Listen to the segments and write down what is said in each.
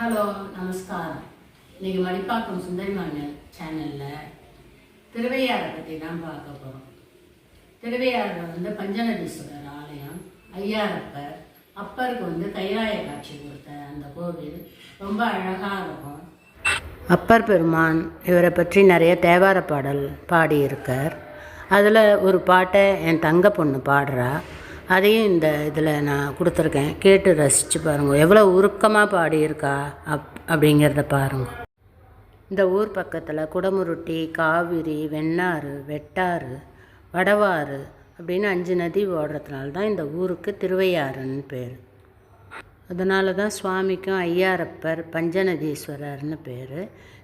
Hello நமஸ்காரம். இன்னைக்கு மடிப்பாக்கம் சுந்தரிமான் சேனலில் திருவையாரை பற்றி தான் பார்க்க போகிறோம் திருவையாறில் வந்து பஞ்சநதீஸ்வரர் ஆலயம். ஐயாரப்பர் அப்பருக்கு வந்து கைராய காட்சி கொடுத்த அந்த கோவில் ரொம்ப அழகாக இருக்கும். அப்பர் பெருமான் இவரை பற்றி நிறைய தேவார பாடல் பாடியிருக்கார். அதில் ஒரு பாட்டை என் தங்க பொண்ணு பாடுறா. அதையும் இந்த இதில் நான் கொடுத்துருக்கேன். கேட்டு ரசித்து பாருங்கள் எவ்வளோ உருக்கமாக பாடியிருக்கா அப் அப்படிங்கிறத பாருங்கள் இந்த ஊர் பக்கத்தில் குடமுருட்டி காவிரி வெண்ணாறு வெட்டாறு வடவாறு அப்படின்னு அஞ்சு நதி ஓடுறதுனால தான் இந்த ஊருக்கு திருவையாறுன்னு பேர். அதனால தான் சுவாமிக்கும் ஐயாரப்பர் பஞ்சநதீஸ்வரர்னு பேர்.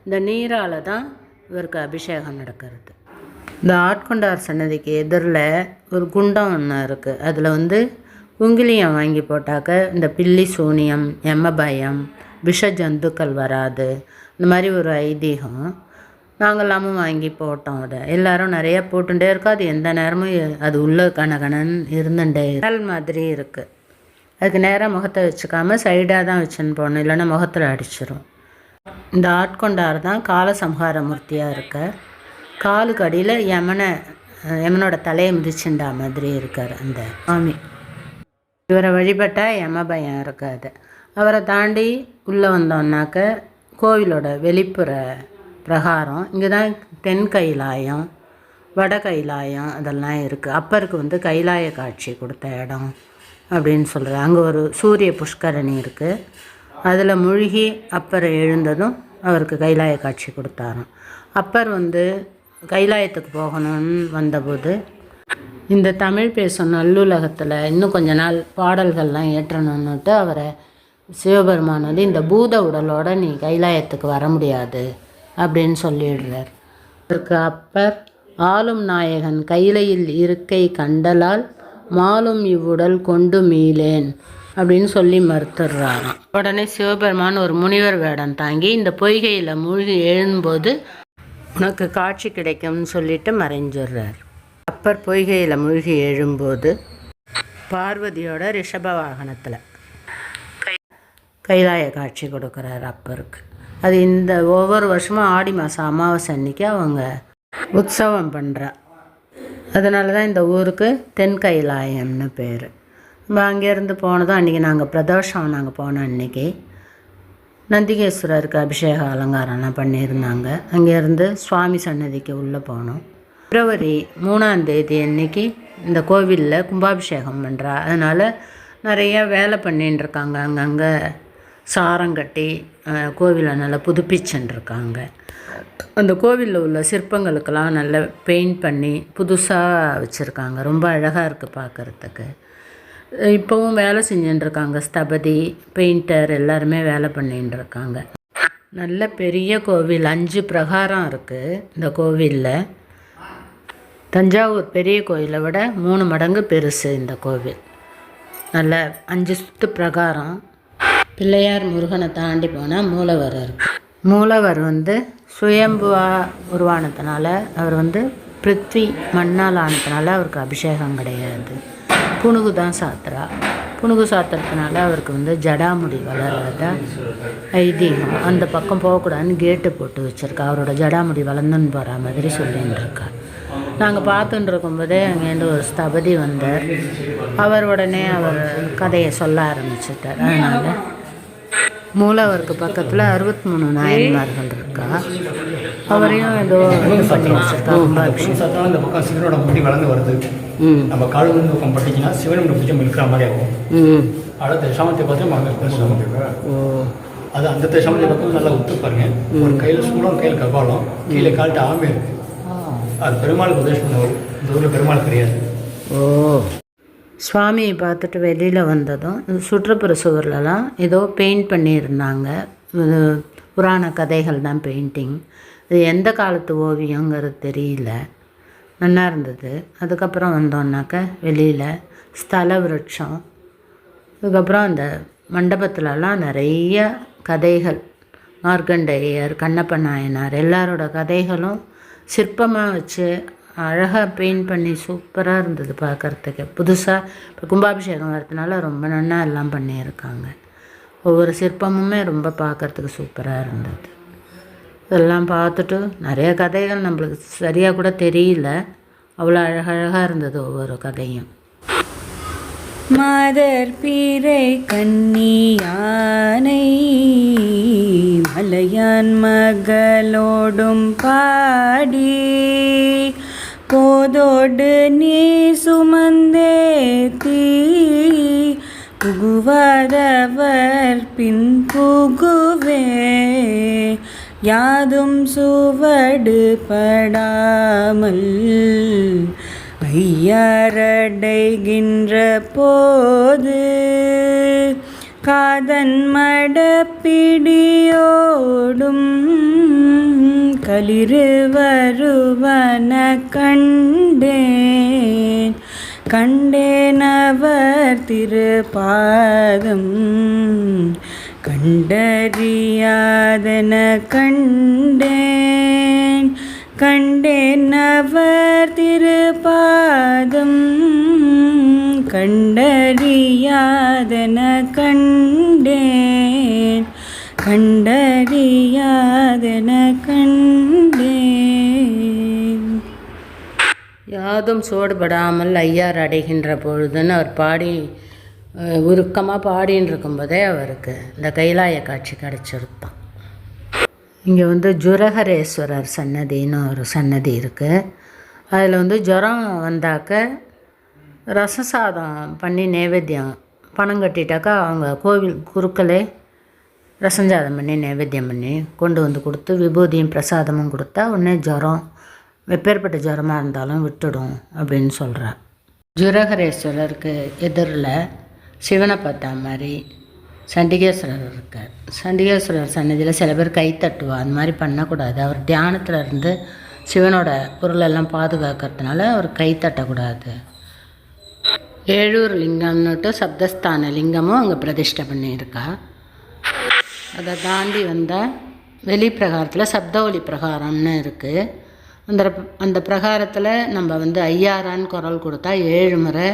இந்த நீரால் தான் இவருக்கு அபிஷேகம் நடக்கிறது. இந்த ஆட்கொண்டார் சன்னதிக்கு எதிரில் ஒரு குண்டம் ஒன்று இருக்குது அதில் வந்து குங்கிலியம் வாங்கி போட்டாக்க இந்த பில்லி சூனியம் எம்மபயம் விஷ ஜந்துக்கள் வராது. இந்த மாதிரி ஒரு ஐதீகம் நாங்களாமும் வாங்கி போட்டோம் அதை. எல்லாரும் நிறைய போட்டுட்டே இருக்கோம். அது எந்த நேரமும் அது உள்ள கனகனன் இருந்துட்டே கடல் மாதிரி இருக்குது அதுக்கு நேராக முகத்தை வச்சுக்காம சைடாக தான் வச்சுன்னு போகணும் இல்லைன்னா முகத்தில் அடிச்சிடும் இந்த ஆட்கொண்டார் தான் காலசம்ஹார மூர்த்தியாக இருக்குது காலுக்கு அடியில் யமனை யமனோட தலையை மிதிச்சுண்டா மாதிரி இருக்கார் அந்த சுவாமி. இவரை வழிபட்டால் யம பயம் இருக்காது. அவரை தாண்டி உள்ளே வந்தோம்னாக்க கோவிலோட வெளிப்புற பிரகாரம் இங்கே தான் தென் கைலாயம் வட கைலாயம் அதெல்லாம் இருக்குது அப்பருக்கு வந்து கைலாய காட்சி கொடுத்த இடம் அப்படின்னு சொல்கிறார் அங்கே ஒரு சூரிய புஷ்கரணி இருக்குது அதில் மூழ்கி அப்பர் எழுந்ததும் அவருக்கு கைலாய காட்சி கொடுத்தாராம். அப்பர் வந்து கைலாயத்துக்கு போகணும்னு வந்தபோது இந்த தமிழ் பேசும் நல்லுலகத்தில் இன்னும் கொஞ்ச நாள் பாடல்கள்லாம் ஏற்றணுன்னுட்டு அவரை சிவபெருமான் வந்து இந்த பூத உடலோட நீ கைலாயத்துக்கு வர முடியாது அப்படின்னு சொல்லிடுறார். அதற்கு அப்பர் ஆளும் நாயகன் கைலையில் இருக்கை கண்டலால் மாலும் இவ்வுடல் கொண்டு மீளேன் அப்படின்னு சொல்லி மறுத்துடுறாராம். உடனே சிவபெருமான் ஒரு முனிவர் வேடம் தாங்கி இந்த பொய்கையில் மூழ்கி எழும்போது உனக்கு காட்சி கிடைக்கும்னு சொல்லிட்டு மறைஞ்சிடுறார் அப்பர் பொய்கையில் மூழ்கி எழும்போது பார்வதியோட ரிஷப வாகனத்தில் கைலாய காட்சி கொடுக்குறார் அப்பருக்கு. அது இந்த ஒவ்வொரு வருஷமும் ஆடி மாதம் அமாவாசை அன்னைக்கு அவங்க உற்சவம் பண்ணுறா அதனால தான் இந்த ஊருக்கு தென் கைலாயம்னு பேர். இப்போ அங்கேருந்து போனதும் அன்றைக்கி நாங்கள் பிரதோஷம் நாங்கள் போனோம் அன்றைக்கி நந்திகேஸ்வரருக்கு அபிஷேக அலங்காரம்லாம் பண்ணியிருந்தாங்க. அங்கேருந்து சுவாமி சன்னதிக்கு உள்ளே போனோம். பிப்ரவரி மூணாம் தேதி அன்னைக்கு இந்த கோவிலில் கும்பாபிஷேகம் பண்ணுறா அதனால் நிறைய வேலை பண்ணின்னு இருக்காங்க. அங்கங்கே சாரம் கட்டி கோவிலை நல்லா புதுப்பிச்சின்னுருக்காங்க அந்த கோவிலில் உள்ள சிற்பங்களுக்கெல்லாம் நல்லா பெயிண்ட் பண்ணி புதுசாக வச்சுருக்காங்க. ரொம்ப அழகாக இருக்குது பார்க்குறதுக்கு. இப்போவும் வேலை செஞ்சுட்டு இருக்காங்க ஸ்தபதி பெயிண்டர் எல்லாருமே வேலை பண்ணிட்டு இருக்காங்க நல்ல பெரிய கோவில். அஞ்சு பிரகாரம் இருக்குது இந்த கோவிலில். தஞ்சாவூர் பெரிய கோயிலை விட மூணு மடங்கு பெருசு இந்த கோவில். நல்ல அஞ்சு சுத்து பிரகாரம். பிள்ளையார் முருகனை தாண்டி போனால் மூலவர் இருக்கு. மூலவர் வந்து சுயம்புவா உருவானதுனால அவர் வந்து பிருத்வி மண்ணால் ஆனதுனால அவருக்கு அபிஷேகம் கிடையாது. புணுகு தான் சாத்துறா புணுகு சாத்துறதுனால அவருக்கு வந்து ஜடாமுடி வளர்றத ஐதீகம். அந்த பக்கம் போகக்கூடாதுன்னு கேட்டு போட்டு வச்சுருக்கா. அவரோட ஜடாமுடி வளர்ந்துன்னு போகிற மாதிரி சொல்லின்னு இருக்கா. நாங்கள் பார்த்துட்டு இருக்கும்போதே அங்கேருந்து ஒரு ஸ்தபதி வந்தார். அவர் உடனே அவர் கதையை சொல்ல ஆரம்பிச்சிட்டார். அதனால் மூலவருக்கு பக்கத்தில் அறுபத்தி மூணு நாயன்மார்கள் இருக்கா. அவரையும் ஏதோ இது பண்ணி வச்சுருக்கா. ரொம்ப நம்ம கால் வந்து பக்கம் பட்டிங்கன்னா சிவனோட பூஜை இருக்கிற மாதிரி ஆகும். ம் அடுத்த தசாமத்தை பார்த்து ஓ. அது அந்த தசாமத்தை பக்கம் நல்லா உத்து பாருங்க. ஒரு கையில் சூடம் கையில் கபாலம் கீழே கால்ட்டு ஆமை இருக்கு. அது பெருமாளுக்கு பண்ணவர் இந்த ஊரில் பெருமாள் கிடையாது. ஓ. சுவாமியை பார்த்துட்டு வெளியில் வந்ததும் சுற்றுப்புற சுவர்லலாம் ஏதோ பெயிண்ட் பண்ணியிருந்தாங்க. இது புராண கதைகள் தான் பெயிண்டிங். இது எந்த காலத்து ஓவியங்கிறது தெரியல. நல்லா இருந்தது. அதுக்கப்புறம் வந்தோன்னாக்க வெளியில் ஸ்தல விருட்சம். அதுக்கப்புறம் அந்த மண்டபத்துலலாம் நிறைய கதைகள். மார்க்கண்டேயர் கண்ணப்ப நாயனார் எல்லாரோட கதைகளும் சிற்பமாக வச்சு அழகாக பெயிண்ட் பண்ணி சூப்பராக இருந்தது பார்க்குறதுக்கு புதுசாக இப்போ கும்பாபிஷேகம் வரதுனால ரொம்ப நன்னா எல்லாம் பண்ணியிருக்காங்க. ஒவ்வொரு சிற்பமுமே ரொம்ப பார்க்கறதுக்கு சூப்பராக இருந்தது. இதெல்லாம் பார்த்துட்டு நிறைய கதைகள் நம்மளுக்கு சரியாக கூட தெரியல. அவ்வளோ அழகழகாக இருந்தது ஒவ்வொரு கதையும். மாதர் பீரை கன்னியானை மலையான் மகளோடும் பாடி. போதோடு நீ சுமந்தே புகுவதவர் பின் புகுவே. யாதும் சுவடு படாமல் ஐயாரடைகின்ற போது காதன் மடப்பிடியோடும் களிறு வருவன கண்டேன். கண்டேனவர் திருப்பாதம். கண்டறியாதன கண்டேன். கண்டேன் அவர் திருப்பாதம். கண்டறியாதன கண்டேன். கண்டறியாதன கண்டேன். யாதும் சோடுபடாமல் ஐயார் அடைகின்ற பொழுதுன்னு அவர் பாடி உருக்கமாக பாடின்னு இருக்கும்போதே அவருக்கு இந்த கைலாய காட்சி கிடச்சிருப்பான். இங்கே வந்து ஜுரகரேஸ்வரர் சன்னதின்னு ஒரு சன்னதி இருக்குது அதில் வந்து ஜுரம் வந்தாக்க ரச சாதம் பண்ணி நைவேத்தியம் பணம் கட்டிட்டாக்கா அவங்க கோவில் குருக்களே ரசஞ்சாதம் பண்ணி நைவேத்தியம் பண்ணி கொண்டு வந்து கொடுத்து விபூதியும் பிரசாதமும் கொடுத்தா உடனே ஜுரம் எப்பேற்பட்ட ஜுரமாக இருந்தாலும் விட்டுடும் அப்படின்னு சொல்கிறார் ஜுரகரேஸ்வரருக்கு எதிரில் சிவனை பார்த்தா மாதிரி சண்டிகேஸ்வரர் இருக்கார். சண்டிகேஸ்வரர் சன்னதியில் சில பேர் கை தட்டுவா அந்த மாதிரி பண்ணக்கூடாது. அவர் தியானத்தில் இருந்து சிவனோட பொருளெல்லாம் பாதுகாக்கிறதுனால அவர் கை தட்டக்கூடாது. ஏழூர் லிங்கம்னுட்டு சப்தஸ்தான லிங்கமும் அங்கே பிரதிஷ்டை பண்ணியிருக்கா. அதை தாண்டி வந்தால் வெளி பிரகாரத்தில் சப்த ஒளி பிரகாரம்னு இருக்குது அந்த அந்த பிரகாரத்தில் நம்ம வந்து ஐயாரான்னு குரல் கொடுத்தா ஏழு முறை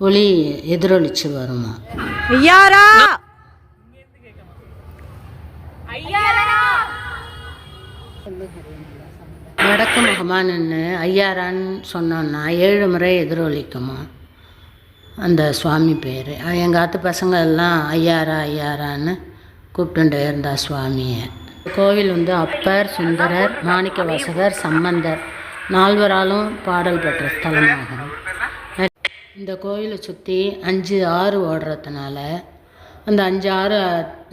ஒலி எதிரொலிச்சு வருமா? ஐயாரா! வடக்கு முகமாக நின்று ஐயாரான்னு சொன்னோன்னா ஏழு முறை எதிரொலிக்குமா? அந்த சுவாமி பேர். எங்கள் ஆத்து பசங்க எல்லாம் ஐயாரா ஐயாரான்னு கூப்பிட்டுட்டே இருந்தா சுவாமியை. கோவில் வந்து அப்பர் சுந்தரர் மாணிக்க வாசகர் சம்பந்தர் நால்வராலும் பாடல் பெற்ற ஸ்தலமாகும். இந்த கோயிலை சுற்றி அஞ்சு ஆறு ஓடுறதுனால அந்த அஞ்சு ஆறு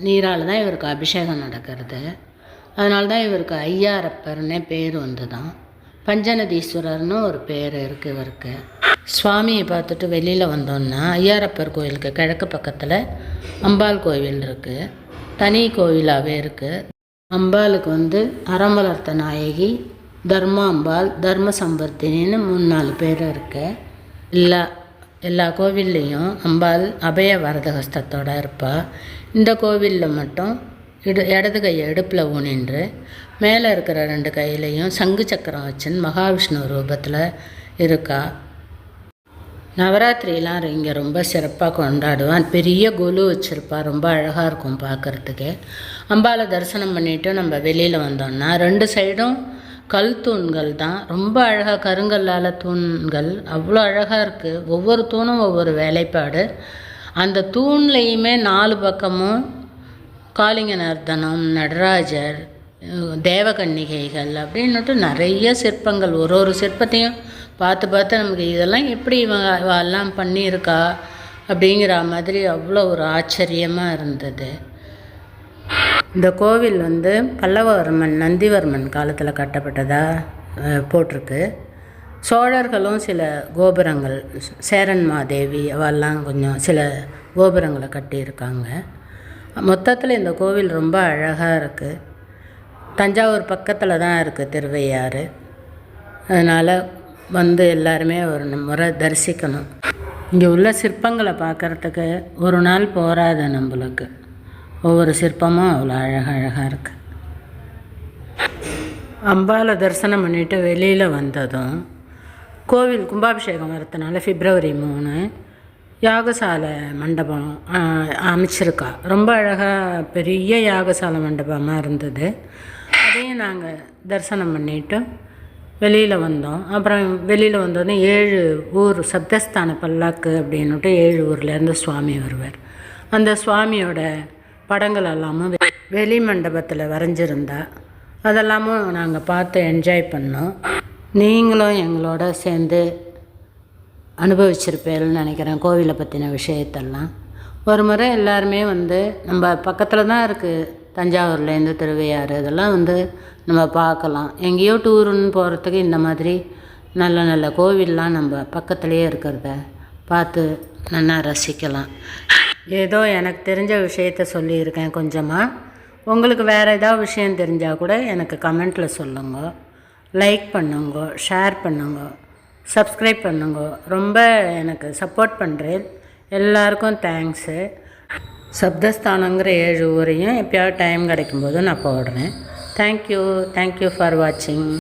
நீரால் தான் இவருக்கு அபிஷேகம் நடக்கிறது. அதனால தான் இவருக்கு ஐயாரப்பர்னே பேர் வந்து தான் பஞ்சநதீஸ்வரர்னு ஒரு பேர் இருக்குது இவருக்கு. சுவாமியை பார்த்துட்டு வெளியில் வந்தோன்னா ஐயாரப்பர் கோயிலுக்கு கிழக்கு பக்கத்தில் அம்பாள் கோவில் இருக்குது தனி கோவிலாகவே இருக்குது அம்பாளுக்கு வந்து அறம் வளர்த்த நாயகி தர்ம அம்பாள் தர்ம சம்பர்த்தினின்னு மூணு நாலு பேர் இருக்கு. இல்லை எல்லா கோவில்லையும் அம்பாள் அபய வரதஹஸ்தத்தோட இருப்பாள் இந்த கோவிலில் மட்டும் இடு இடது கையை இடுப்பில் ஊனின்று மேலே இருக்கிற ரெண்டு கையிலையும் சங்கு சக்கரம் வச்சுன்னு மகாவிஷ்ணு ரூபத்தில் இருக்கா. நவராத்திரிலாம் இங்கே ரொம்ப சிறப்பாக கொண்டாடுவான். பெரிய கொலு வச்சுருப்பா. ரொம்ப அழகாக இருக்கும் பார்க்குறதுக்கு அம்பாவை தரிசனம் பண்ணிவிட்டு நம்ம வெளியில் வந்தோம்னா ரெண்டு சைடும் கல் தூண்கள் தான். ரொம்ப அழகாக கருங்கல்லால் தூண்கள். அவ்வளோ அழகாக இருக்குது ஒவ்வொரு தூணும் ஒவ்வொரு வேலைப்பாடு. அந்த தூண்லேயுமே நாலு பக்கமும் காளிங்க நர்த்தனம் நடராஜர் தேவகன்னிகைகள் அப்படின்னுட்டு நிறைய சிற்பங்கள். ஒரு ஒரு சிற்பத்தையும் பார்த்து பார்த்து நமக்கு இதெல்லாம் எப்படி இவங்க எல்லாம் பண்ணியிருக்கா அப்படிங்கிற மாதிரி அவ்வளோ ஒரு ஆச்சரியமாக இருந்தது. இந்த கோவில் வந்து பல்லவவர்மன் நந்திவர்மன் காலத்தில் கட்டப்பட்டதாக போட்டிருக்கு. சோழர்களும் சில கோபுரங்கள் சேரன் மாதேவி அவெல்லாம் கொஞ்சம் சில கோபுரங்களை கட்டியிருக்காங்க. மொத்தத்தில் இந்த கோவில் ரொம்ப அழகாக இருக்குது தஞ்சாவூர் பக்கத்தில் தான் இருக்குது திருவையாறு. அதனால் வந்து எல்லாருமே ஒரு முறை தரிசிக்கணும். இங்கே உள்ள சிற்பங்களை பார்க்குறதுக்கு ஒரு நாள் போகாது நம்மளுக்கு. ஒவ்வொரு சிற்பமும் அவ்வளோ அழகழகாக இருக்குது அம்பாவை தரிசனம் பண்ணிட்டு வெளியில் வந்ததும் கோவில் கும்பாபிஷேகம் வரதுனால பிப்ரவரி மூணு யாகசாலை மண்டபம் அமைச்சிருக்கா. ரொம்ப அழகாக பெரிய யாகசாலை மண்டபமாக இருந்தது. அதையும் நாங்கள் தரிசனம் பண்ணிட்டு வெளியில் வந்தோம். அப்புறம் வெளியில் வந்தோடனே ஏழு ஊர் சப்தஸ்தான பல்லாக்கு அப்படின்னுட்டு ஏழு ஊர்லேருந்து சுவாமி வருவார். அந்த சுவாமியோட படங்கள் எல்லாமும் வெ- வெளி மண்டபத்தில் வரைஞ்சிருந்தா அதெல்லாமும் நாங்கள் பார்த்து என்ஜாய் பண்ணோம். நீங்களும் எங்களோட சேர்ந்து அனுபவிச்சிருப்பேன்னு நினைக்கிறேன் கோவிலை பற்றின விஷயத்தெல்லாம். ஒரு முறை எல்லாருமே வந்து நம்ம பக்கத்தில் தான் இருக்குது தஞ்சாவூர்லேருந்து திருவையாறு இதெல்லாம் வந்து நம்ம பார்க்கலாம். எங்கேயோ டூருன்னு போகிறதுக்கு இந்த மாதிரி நல்ல நல்ல கோவில்லாம் நம்ம பக்கத்துலேயே இருக்கிறத பார்த்து நல்லா ரசிக்கலாம். ஏதோ எனக்கு தெரிஞ்ச விஷயத்த சொல்லியிருக்கேன் கொஞ்சமாக உங்களுக்கு வேறு ஏதாவது விஷயம் தெரிஞ்சால் கூட எனக்கு கமெண்ட்டில் சொல்லுங்க. லைக் பண்ணுங்க ஷேர் பண்ணுங்க சப்ஸ்கிரைப் பண்ணுங்க. ரொம்ப எனக்கு சப்போர்ட் பண்ணுறேன் எல்லாருக்கும் தேங்க்ஸு சப்தஸ்தானங்கிற ஏழு ஊரையும் எப்பயாவது டைம் கிடைக்கும்போது நான் போடுறேன் தேங்க்யூ தேங்க்யூ ஃபார் வாட்சிங்